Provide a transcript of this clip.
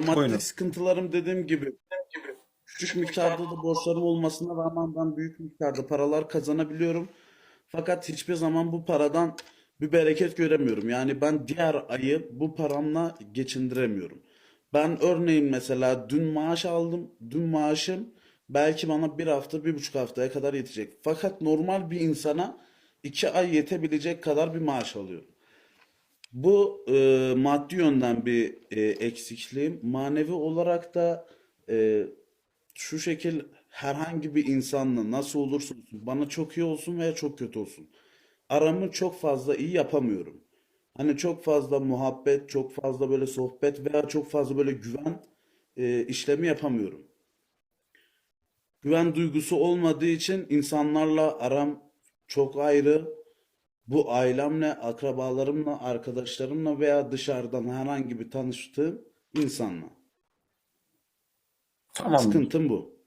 Maddi Buyurun. sıkıntılarım dediğim gibi küçük miktarda da borçlarım olmasına rağmen ben büyük miktarda paralar kazanabiliyorum. Fakat hiçbir zaman bu paradan bir bereket göremiyorum. Yani ben diğer ayı bu paramla geçindiremiyorum. Ben örneğin mesela dün maaş aldım. Dün maaşım belki bana bir hafta, bir buçuk haftaya kadar yetecek. Fakat normal bir insana iki ay yetebilecek kadar bir maaş alıyorum. Bu e, maddi yönden bir e, eksikliğim. Manevi olarak da e, şu şekil herhangi bir insanla nasıl olursa olsun bana çok iyi olsun veya çok kötü olsun. Aramı çok fazla iyi yapamıyorum. Hani çok fazla muhabbet, çok fazla böyle sohbet veya çok fazla böyle güven e, işlemi yapamıyorum. Güven duygusu olmadığı için insanlarla aram çok ayrı. Bu ailemle, akrabalarımla, arkadaşlarımla veya dışarıdan herhangi bir tanıştığım insanla. Tamam. Sıkıntım bu.